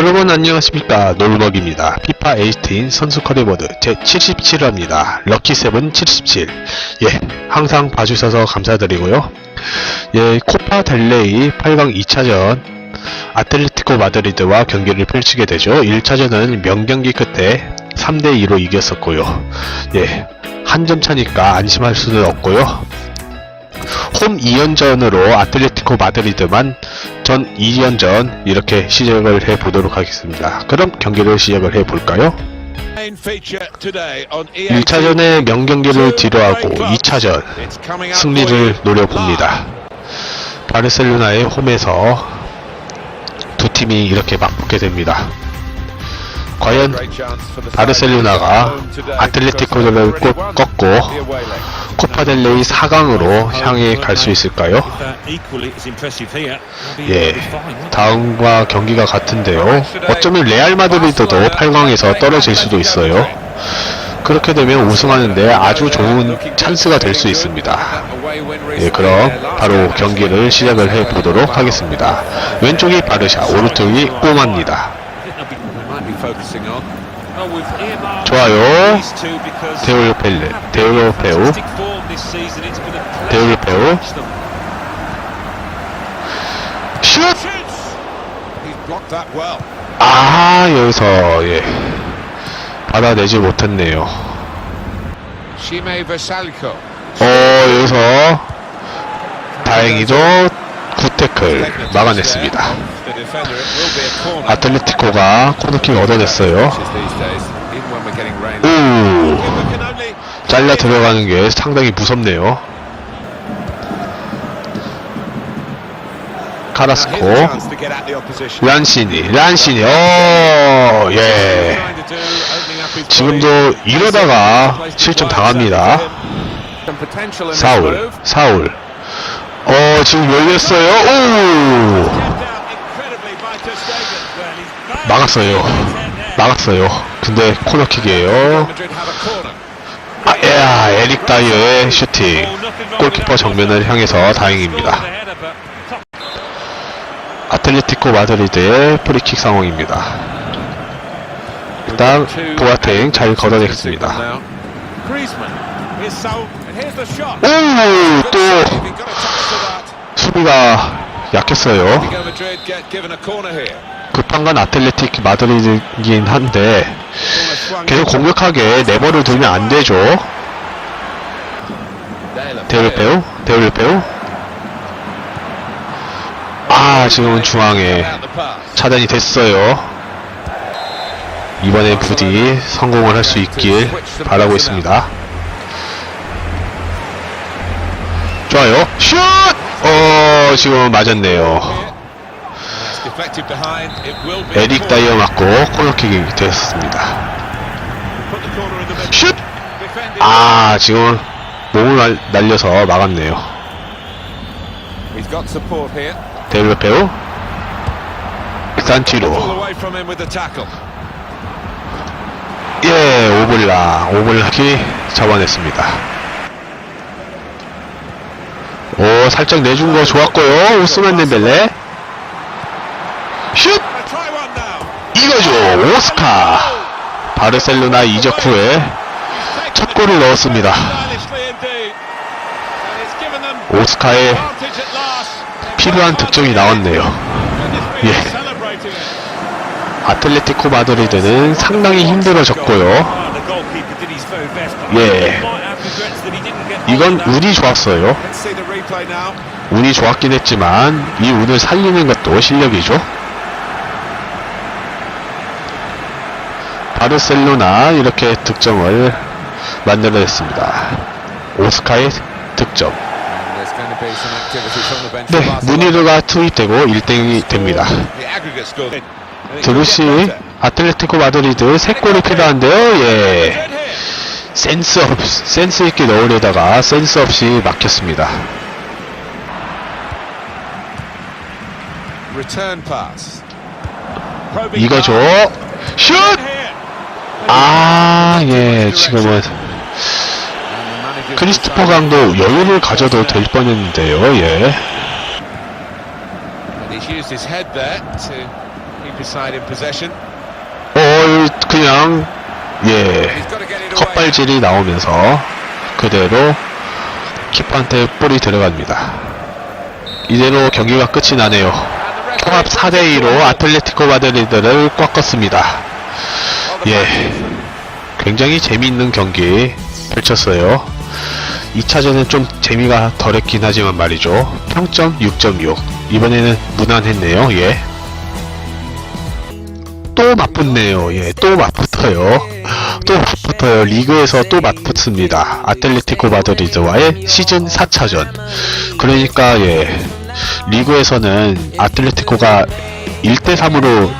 여러분 안녕하십니까 놀먹입니다. 피파 18 선수 커리보드 제77화입니다. 럭키7 77. 예, 항상 봐주셔서 감사드리고요. 예, 코파 델레이 8강 2차전 아틀레티코 마드리드와 경기를 펼치게 되죠. 1차전은 명경기 끝에 3대2로 이겼었고요. 예, 한 점 차니까 안심할 수는 없고요. 홈 2연전으로 아틀레티코 마드리드만 전 2연전 이렇게 시작을 해 보도록 하겠습니다. 그럼 경기를 시작을 해 볼까요? 1차전에 명경기를 뒤로하고 2차전 승리를 노려봅니다. 바르셀로나의 홈에서 두 팀이 이렇게 맞붙게 됩니다. 과연 바르셀로나가 아틀레티코를 꼭 꺾고 코파 델레이 4강으로 향해 갈 수 있을까요? 예, 다음과 경기가 같은데요. 어쩌면 레알 마드리드도 8강에서 떨어질 수도 있어요. 그렇게 되면 우승하는데 아주 좋은 찬스가 될 수 있습니다. 예, 그럼 바로 경기를 시작을 해 보도록 하겠습니다. 왼쪽이 바르샤, 오른쪽이 꼬마입니다. 좋아요. 데올로 펠레, 데올로 페우, 데올로 페우, 슛! 아, 여기서, 예. 받아내지 못했네요. 어, 여기서, 다행히도 굿태클 막아냈습니다. 아틀레티코가 코너킥 얻어냈어요. 오, 잘려 들어가는 게 상당히 무섭네요. 카라스코, 란시니, 란시니, 어, 예. 지금도 이러다가 실점 당합니다. 사울, 사울. 어, 지금 열렸어요. 오! 막았어요. 막았어요. 근데 코너킥이에요. 아, 야, 에릭 다이어의 슈팅. 골키퍼 정면을 향해서 다행입니다. 아틀레티코 마드리드의 프리킥 상황입니다. 일단 보아탱 잘 걷어냈습니다. 오! 또 수비가 약했어요. 급한 건 아틀레틱 마드리드긴 한데 계속 공격하게 네버를 두면 안 되죠. 데올페우, 데올페우. 아 지금은 중앙에 차단이 됐어요. 이번에 부디 성공을 할 수 있길 바라고 있습니다. 좋아요. 슛! 어 지금 맞았네요. 에릭 다이어 맞고 코너킥이 되었습니다. 슛! 아 지금 몸을 날, 날려서 막았네요. 데일베페우 일단 뒤로 예 오블락 오블락이 잡아냈습니다. 오 살짝 내준 거 좋았고요 오스만 덴벨레 슛! 이거죠 오스카 바르셀로나 이적 후에 첫 골을 넣었습니다. 오스카의 필요한 득점이 나왔네요. 예. 아틀레티코 마드리드는 상당히 힘들어졌고요. 예. 이건 운이 좋았어요. 운이 좋았긴 했지만 이 운을 살리는 것도 실력이죠. 바르셀로나 이렇게 득점을 만들어냈습니다. 오스카의 득점. 네, 무니르가 투입되고 1등이 됩니다. 드루시 아틀레티코 마드리드 3골이 필요한데요. 예. 센스 없, 센스 있게 넣으려다가 센스 없이 막혔습니다. 이거죠. 슛! 아, 예, 지금은 크리스토퍼 강도 여유를 가져도 될 뻔했는데요, 예. 어, 그냥, 예. 컵발질이 나오면서 그대로 키퍼한테 볼이 들어갑니다. 이대로 경기가 끝이 나네요. 통합 referee 4대2로 아틀레티코 마드리드를 꺾었습니다. 예. 굉장히 재미있는 경기 펼쳤어요. 2차전은 좀 재미가 덜했긴 하지만 말이죠. 평점 6.6. 이번에는 무난했네요. 예. 또 맞붙네요. 예, 또 맞붙어요. 또 맞붙어요. 리그에서 또 맞붙습니다. 아틀레티코 마드리드와의 시즌 4차전. 그러니까 예, 리그에서는 아틀레티코가 1대3으로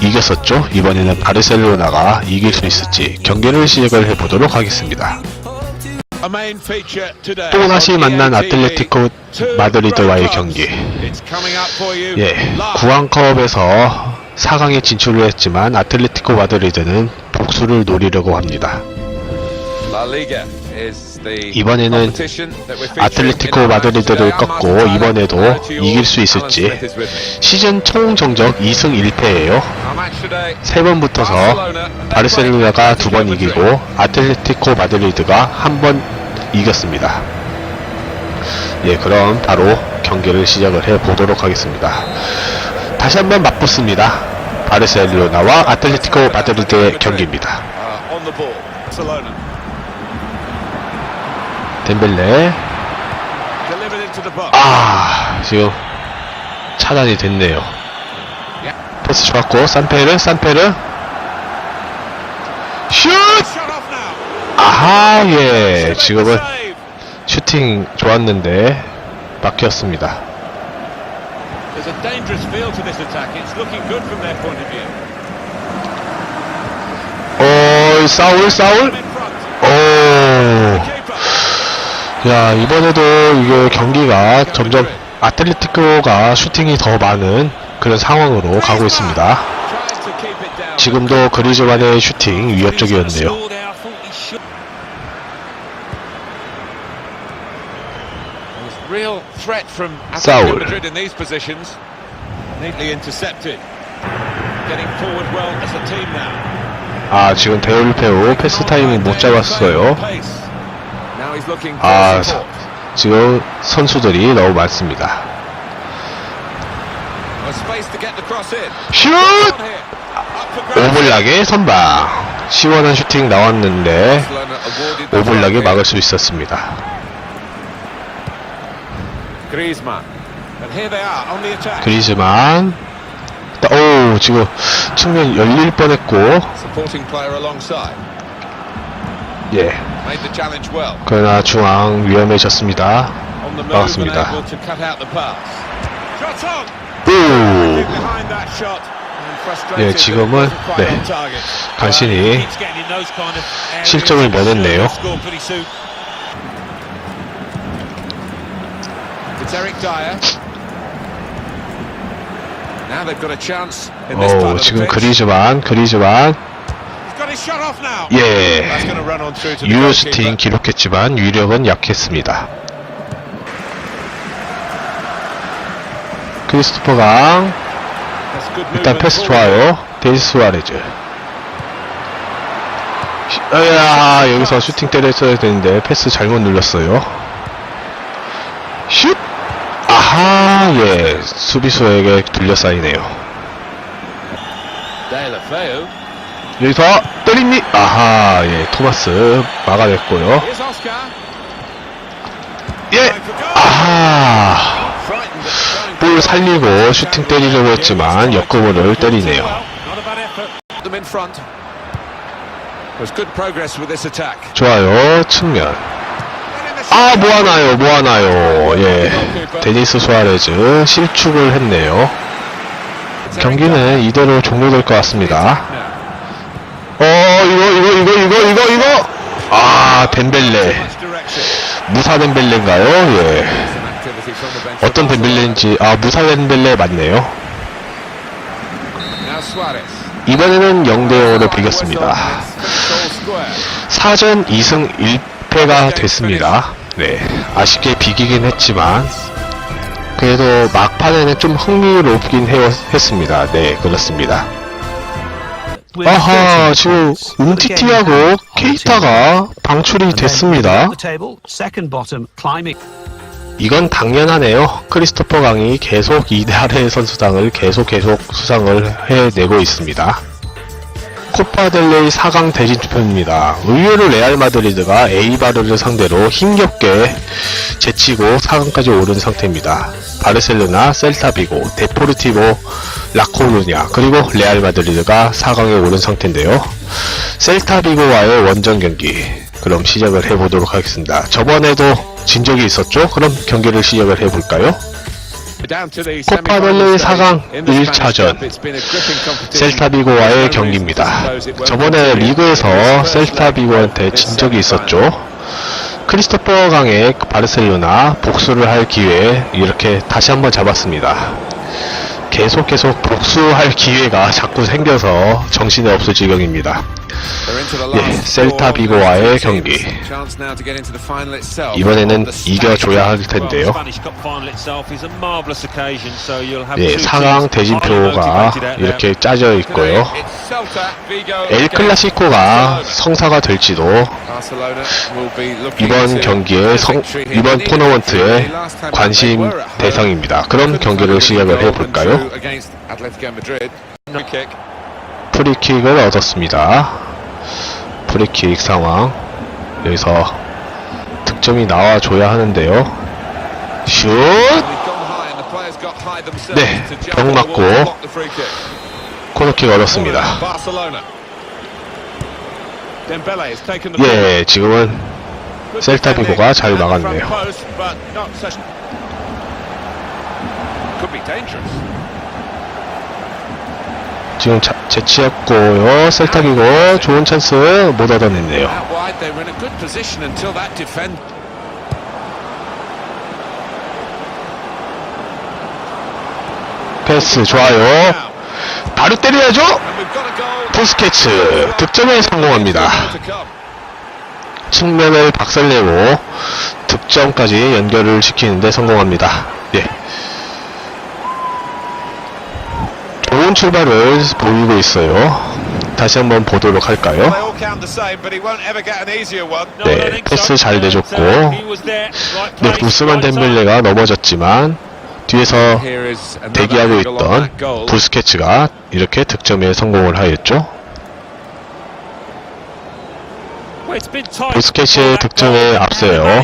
이겼었죠. 이번에는 바르셀로나가 이길 수 있을지 경기를 시작을 해보도록 하겠습니다. A main feature today 또 다시 on 만난 TV. 아틀레티코 마드리드와의 경기. 예. 구강컵에서 4강에 진출을 했지만 아틀레티코 마드리드는 복수를 노리려고 합니다. 이번에는 아틀레티코 마드리드를 꺾고. 이번에도. 이길 수 있을지. 시즌 총 정적 2승 1패예요. Our match today, 세번 붙어서 바르셀로나가 두 번 이기고 아틀레티코 마드리드가 한 번 이겼습니다. 예, 그럼 바로 경기를 시작을 해 보도록 하겠습니다. 다시 한번 맞붙습니다. 바르셀로나와 아틀레티코 마드리드의 경기입니다. uh, on the ball. Barcelona 덴벨레. 아 지금 차단이 됐네요. 패스 좋았고 산페르 산페르 슛! 아하 예 지금은. 슈팅 좋았는데 막혔습니다. 오 사울 사울 In front. 오. 야 이번에도 이게 경기가 점점 아틀레티코가 슈팅이 더 많은 그런 상황으로 가고 있습니다. 지금도 그리즈만의 슈팅 위협적이었네요. Now. 아 지금 데올페오 패스 타이밍 못 잡았어요. 아. 지금 선수들이 너무 많습니다. 슛! 오블락의 선방 시원한 슈팅 나왔는데 오블락이 막을. 수 있었습니다. 그리즈만 오 지금 측면 열릴 뻔했고. 예. 그러나 중앙 위험해졌습니다. 막았습니다. 오 예, 지금은, 네. 간신히. 실점을 면했네요. 오 지금. 그리즈만 그리즈만 예 That's going to run on through to the 유효 goalkeeper. 슈팅 기록했지만 위력은 약했습니다. 크리스토퍼 강 일단 패스. 좋아요. 데이스 수아레즈. 시- 아야 여기서 슈팅 때렸어야 되는데 패스 잘못 눌렀어요. 슛! 아하 예 수비수에게 둘러싸이네요. 여기서 때립니? 아하 예 토마스 막아냈고요. 예 아하 볼 살리고 슈팅 때리려고 했지만 역금으로 때리네요. 좋아요 측면. 아 뭐하나요 뭐하나요 예 데니스 수아레즈 실축을 했네요. 경기는 이대로 종료될 것 같습니다. 어 이거 이거 이거 이거 이거 이거 아 덴벨레 무사 덴벨레인가요? 예 어떤 덴벨레인지 아 무사 덴벨레 맞네요. 이번에는 0대0으로 비겼습니다. 사전 2승 1패가 됐습니다. 네, 아쉽게 비기긴 했지만 그래도 막판에는 좀 흥미롭긴 해, 했습니다. 네, 그렇습니다. 아하, 지금 움티티하고 케이타가 방출이 됐습니다. 이건 당연하네요. 크리스토퍼 강이 계속 이달의 선수당을 계속 계속 수상을 해내고 있습니다. 코파델레이 4강 대진투표입니다. 의외로 레알 마드리드가 에이바르를 상대로 힘겹게 제치고 4강까지 오른 상태입니다. 바르셀로나, 셀타비고, 데포르티보, 라코루냐, 그리고 레알 마드리드가 4강에 오른 상태인데요. 셀타비고와의 원정 경기. 그럼 시작을 해보도록 하겠습니다. 저번에도 진 적이 있었죠? 그럼 경기를 시작을 해볼까요? 코파 델레이 4강 1차전 셀타비고와의 경기입니다. 저번에 리그에서 셀타비고한테 진 적이 있었죠. 크리스토퍼 강의 바르셀로나 복수를 할 기회 이렇게 다시 한번 잡았습니다. 계속 계속 복수할 기회가 자꾸 생겨서 정신이 없을 지경입니다. 예, 셀타 비고와의 경기. 이번에는 이겨줘야 할 텐데요. 예, 4강 대진표가 이렇게 짜져 있고요. 엘 클라시코가 성사가 될지도 이번 경기에 성, 이번 토너먼트의 관심 대상입니다. 그럼 경기를 시작을 해볼까요? 프리킥을 얻었습니다. 프리킥 상황. 여기서 득점이 나와줘야 하는데요. 슛! 네, 벽 맞고 코너킥 얻었습니다. 예, 예, 지금은 셀타 비고가 잘 막았네요. 지금 자, 재치했고요. 셀타 비고 좋은 찬스 못 얻어냈네요. 패스 좋아요. 바로 때려야죠. 포스케츠 득점에 성공합니다. 측면을 박살내고 득점까지 연결을 시키는데 성공합니다. 예. 좋은 출발을 보이고 있어요. 다시 한번 보도록 할까요? 네, 패스 잘 내줬고, 네, 우스만 덴벨레가 넘어졌지만 뒤에서 대기하고 있던 부스케츠가 이렇게 득점에 성공을 하였죠. 부스케치의 득점에 앞서요.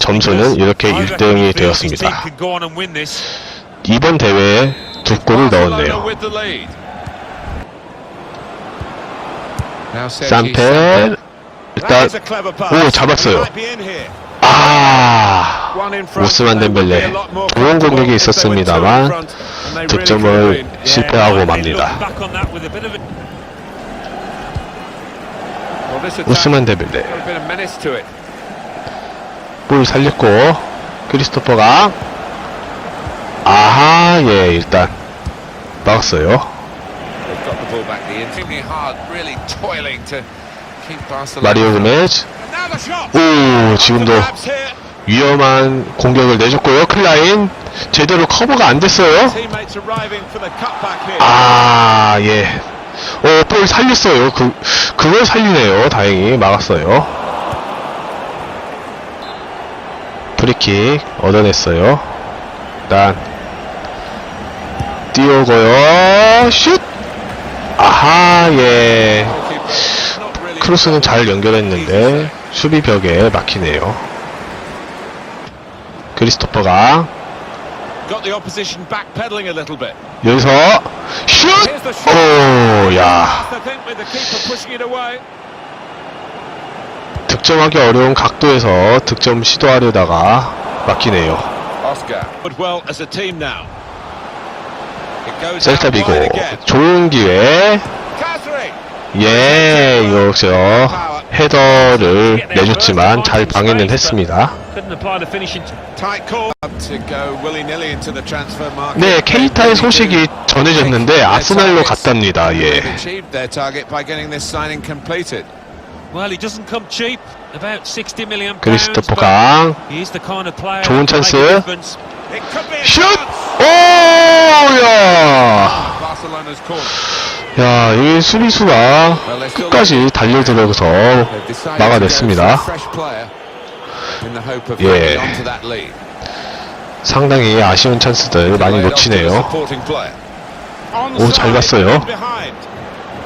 점수는 이렇게 1대0이 되었습니다. 이번 대회에 두 골을 넣었네요. 산펠 일단 오 잡았어요. 아 오스만 덴벨레 좋은 공격이 있었습니다만 득점을 실패하고 맙니다. 오스만 덴벨레 볼 살렸고 크리스토퍼가 아하 예 일단 막았어요. 마리오 그메즈 오 지금도 위험한 공격을 내줬고요. 클라인 제대로 커버가 안 됐어요. 아 예. 어, 볼 살렸어요. 그, 그걸 살리네요. 다행히 막았어요. 프리킥 얻어냈어요. 일단, 띄우고요. 슛! 아하, 예. 크로스는 잘 연결했는데, 수비 벽에 막히네요. 크리스토퍼가 여기서 슛! 오, 야. 득점하기 어려운 각도에서 득점 시도하려다가 막히네요. 셀타 비고 좋은 기회. 예, 이거죠. 헤더를 내줬지만 잘 방해는 했습니다. 네, 케이타의 소식이 전해졌는데 아스날로 갔답니다. 예. 크리스토퍼 강 좋은 찬스. 슛! 오야! 야, 이 수비수가 끝까지 달려들어서 막아냈습니다. 예. 상당히 아쉬운 찬스들 많이 놓치네요. 오, 잘 봤어요. Behind.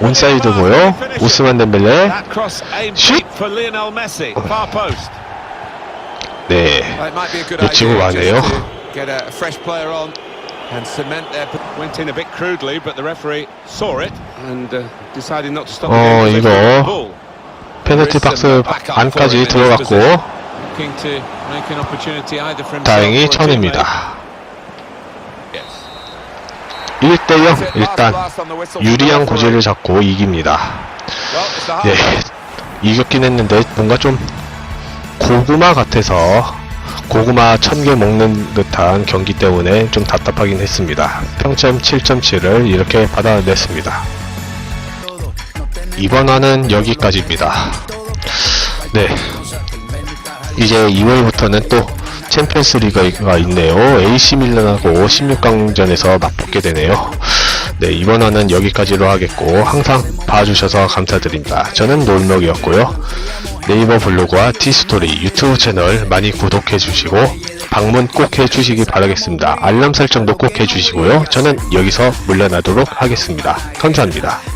온사이드고요. 오스만 덴벨레. 슛! 네. 놓치고 가네요. And cement their went in a bit crudely, but the referee saw it and uh, decided not to stop the 어, 이거 the ball. 페널티 박스 안까지 들어갔고 다행히. 천입니다. Yes. 1대0 일단 유리한 고지를 잡고 이깁니다. 예. 이겼긴 했는데 뭔가 좀 고구마 같아서 고구마 천개 먹는 듯한 경기 때문에 좀 답답하긴 했습니다. 평점 7.7을 이렇게 받아냈습니다. 이번 화는 여기까지입니다. 네. 이제 2월부터는 또 챔피언스 리그가 있네요. AC 밀란하고 16강전에서 맞붙게 되네요. 네, 이번 화는 여기까지로 하겠고 항상 봐주셔서 감사드립니다. 저는 놀먹이었고요. 네이버 블로그와 티스토리 유튜브 채널 많이 구독해 주시고 방문 꼭 해주시기 바라겠습니다. 알람 설정도 꼭 해주시고요. 저는 여기서 물러나도록 하겠습니다. 감사합니다.